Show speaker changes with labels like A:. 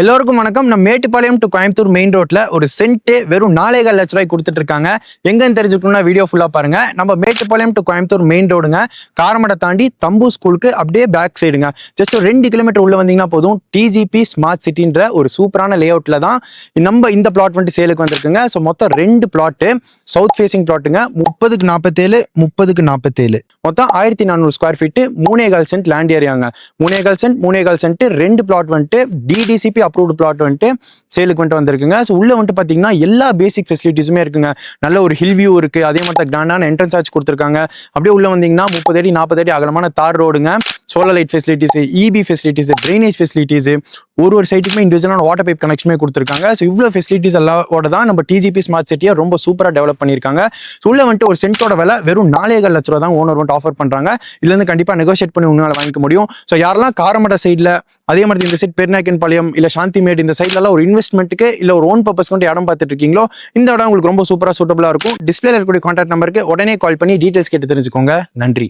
A: எல்லோருக்கும் வணக்கம். நம்ம மேட்டுப்பாளையம் டு கோயம்புத்தூர் மெயின் ரோட்ல ஒரு சென்ட்டு வெறும் நாலேகால் லட்ச ரூபாய் கொடுத்துட்டு இருக்காங்க எங்கன்னு தெரிஞ்சுக்கணும்னா வீடியோ ஃபுல்லா பாருங்க. நம்ம மேட்டுப்பாளையம் டு கோயம்புத்தூர் மெயின் ரோடுங்க காரமடை தாண்டி தம்பு ஸ்கூலுக்கு அப்படியே பேக் சைடுங்க ஜஸ்ட் ஒரு ரெண்டு கிலோமீட்டர் உள்ள வந்தீங்கன்னா போதும். டிஜிபி ஸ்மார்ட் சிட்டின்ற ஒரு சூப்பரான லே அவுட்ல தான் நம்ம இந்த பிளாட் வந்துட்டு சேலுக்கு வந்திருக்குங்க. ஸோ மொத்தம் ரெண்டு பிளாட்டு சவுத் ஃபேசிங் பிளாட்டுங்க முப்பதுக்கு நாற்பத்தேழு முப்பதுக்கு நாற்பத்தேழு மொத்தம் ஆயிரத்தி நானூறு ஸ்கொயர் ஃபீட்டு மூணேகால் சென்ட் லேண்ட் ஏரியாங்க மூணேகால் சென்ட் மூணேகால் சென்ட் ரெண்டு பிளாட் வந்துட்டு டிடிசிபி அப்ரூவ்டு பிளாட் வந்துட்டு சேலுக்கு வந்துட்டு வந்திருக்குங்க. ஸோ உள்ள வந்துட்டு பார்த்தீங்கன்னா எல்லா பேசிக் ஃபெசிலிட்டிஸுமே இருக்குங்க. நல்ல ஒரு ஹில் வியூ இருக்கு. அதே மாதிரி கிராண்டான என்ட்ரன்ஸ் ஆச்சு கொடுத்துருக்காங்க. அப்படியே உள்ள வந்தீங்கன்னா முப்பது அடி நாற்பது அடி அகலமான தார் ரோடுங்க solar light facilities EB facilities drainage facilities ஒரு ஒரு சைட்டுக்குமே இண்டிவிஜுவலான வாட்டர் பைப் கனெக்ஷனே கொடுத்துருக்காங்க. ஸோ இவ்வளோ ஃபெசிலிட்டிஸ் எல்லாவோட தான் நம்ம டிஜிபி ஸ்மார்ட் சிட்டியை ரொம்ப சூப்பராக டெவலப் பண்ணியிருக்காங்க. ஸோ உள்ள வந்துட்டு ஒரு சென்ட்டோட விலை வெறும் நாலேகால் லட்ச ரூபா தான் ஓனர் வந்துட்டு ஆஃபர் பண்ணுறாங்க இதுலேருந்து கண்டிப்பாக நெகோஷியேட் பண்ணி உங்களால் வாங்கிக்க முடியும். ஸோ யாரெல்லாம் காரமட சைடில் அதே மாதிரி இந்த சைட் பெருநாயக்கன் பாளையம் இல்லை சாந்திமேடு இந்த சைட்லலாம் ஒரு இன்வெஸ்ட்மெண்ட்டுக்கு இல்லை ஒரு ஓன் பர்பஸ் கொண்டு இடம் பார்த்துட்டு இருக்கீங்களோ இந்த இடம் உங்களுக்கு ரொம்ப சூப்பராக சூட்டபுளாக இருக்கும். டிஸ்பிளேல இருக்கக்கூடிய கான்டாக்ட் நம்பருக்கு உடனே கால் பண்ணி டீட்டெயில்ஸ் கேட்டு தெரிஞ்சுக்கோங்க. நன்றி.